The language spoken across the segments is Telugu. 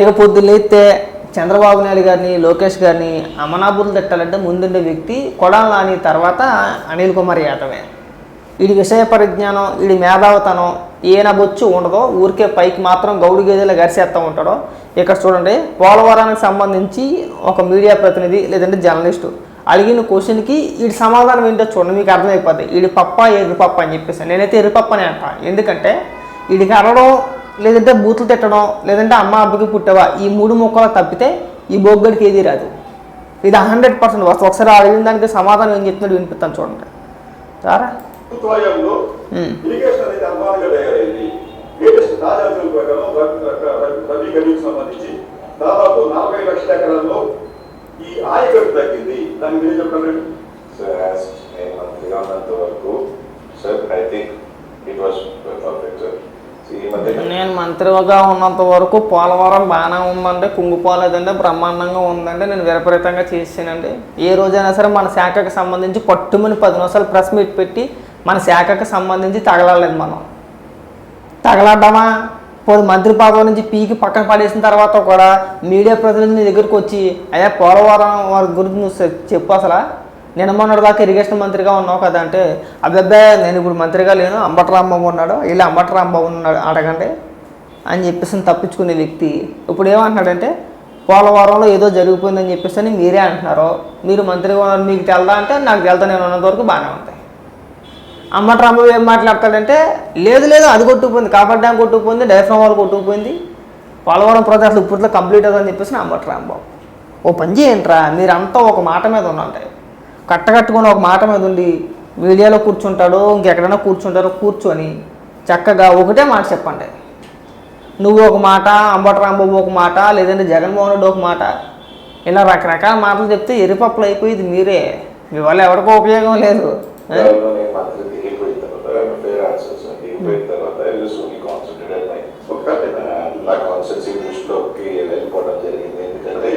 ఇక పొద్దులేస్తే చంద్రబాబు నాయుడు గారిని లోకేష్ గారిని అమనాబులు తిట్టాలంటే ముందుండే వ్యక్తి కొడాల నాని తర్వాత అనిల్ కుమార్ యాదవే. వీడి విషయ పరిజ్ఞానం వీడి మేధావతనం ఈయన బొచ్చు ఉండదో. ఊరికే పైకి మాత్రం గౌడు గేదెలు గరిసేస్తూ ఉంటాడో. ఇక్కడ చూడండి పోలవరానికి సంబంధించి ఒక మీడియా ప్రతినిధి లేదంటే జర్నలిస్టు అడిగిన క్వశ్చన్కి వీడి సమాధానం ఏంటో చూడండి మీకు అర్థమైపోతుంది వీడి పప్ప ఎర్రి పప్ప అని చెప్పేసి. నేనైతే ఎర్రి అంట. ఎందుకంటే వీడికి అనడం లేదంటే బూతులు తిట్టడం లేదంటే అమ్మ అబ్బకి పుట్టవా ఈ మూడు మొక్కలు తప్పితే ఈ బొగ్గడికి ఏది రాదు. ఇది హండ్రెడ్ పర్సెంట్ వస్తుంది ఒకసారి అడిగిన దానికి సమాధానం ఏం చెప్తున్నాడు వినిపిస్తాను చూడండి. సారా దాదాపు నలభై లక్షల ఎకరాల్లో ఈ ఆయకట్టు తగ్గింది. దాని చెప్పండి నేను మంత్రిగా ఉన్నంత వరకు sir I think it was perfect sir ఈ మధ్య నేను మంత్రిగా ఉన్నంత వరకు పోలవరం బాగానే ఉందండి కుంగిపోలేదండి బ్రహ్మాండంగా ఉందండి నేను విపరీతంగా చేసానండి ఏ రోజైనా సరే మన శాఖకు సంబంధించి పట్టుమని పది నిమిషాలు ప్రెస్ మీట్ పెట్టి మన శాఖకు సంబంధించి తగలలేదు మనం. తగలడ్డామా? పోదు మంత్రి పదవి నుంచి పీకి పక్కన పడేసిన తర్వాత కూడా మీడియా ప్రతినిధి దగ్గరికి వచ్చి అయ్యా పోలవరం వారి గురించి నువ్వు చెప్పు అసలు. నేను మొన్నటి దాకా ఇరిగేషన్ మంత్రిగా ఉన్నావు కదా అంటే అబ్బాయి నేను ఇప్పుడు మంత్రిగా లేను అంబట రాంబాబు ఉన్నాడు వీళ్ళు అంబట రాంబాబు ఉన్నాడు అడగండి అని చెప్పేసి తప్పించుకునే వ్యక్తి. ఇప్పుడు ఏమంటున్నాడంటే పోలవరంలో ఏదో జరిగిపోయిందని చెప్పేసి అని మీరే అంటున్నారు. మీరు మంత్రిగా ఉన్నారు మీకు తెలదా అంటే నాకు తెలదా నేను ఉన్నంత వరకు బాగానే ఉంటాయి అమ్మట రాంబాబు ఏం మాట్లాడతాడంటే లేదు లేదు అది కొట్టుకుపోయింది కాపర్ డ్యామ్ కొట్టుకుపోయింది డైఫ్రామ్ వాళ్ళు కొట్టుకుపోయింది పోలవరం ప్రాజెక్టులు ఇప్పట్లో కంప్లీట్ అవుతుందని చెప్పేసి అమ్మట రాంబాబు. ఓ పని చేయండిరా మీరంతా ఒక మాట మీద ఉండండి. కట్టకట్టుకొని ఒక మాట మీద ఉండి మీడియాలో కూర్చుంటాడు ఇంకెక్కడైనా కూర్చుంటారో కూర్చొని చక్కగా ఒకటే మాట చెప్పండి. నువ్వు ఒక మాట అంబట రాంబాబు ఒక మాట లేదంటే జగన్మోహన్ రెడ్డి ఒక మాట ఇలా రకరకాల మాటలు చెప్తే ఎరిపప్పులు అయిపోయింది మీరే. మీ వల్ల ఎవరికో ఉపయోగం లేదు. దృష్టిలోకి వెళ్ళిపోవడం జరిగింది. ఎందుకంటే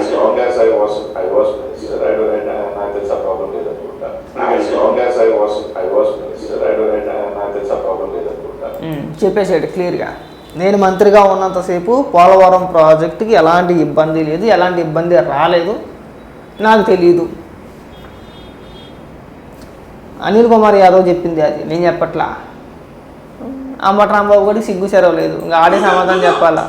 minister as long as I was I was minister, I don't నాకు తెలిసి ఆ ప్రాబ్లం లేదనుకుంటా as long as I was I was minister, I don't నాకు తెలిసి ఆ ప్రాబ్లం లేదనుకుంటా ఉమ్, చెప్పేసాడు క్లియర్గా. నేను మంత్రిగా ఉన్నంతసేపు పోలవరం ప్రాజెక్టుకి ఎలాంటి ఇబ్బంది లేదు ఎలాంటి ఇబ్బంది రాలేదు నాకు తెలియదు అనిల్ కుమార్ యాదవ్ చెప్పింది అది నేను చెప్పట్లా. అంబట రాంబాబు కూడా సిగ్గు సెరవు లేదు ఇంకా ఆడే సమాధానం చెప్పాలా.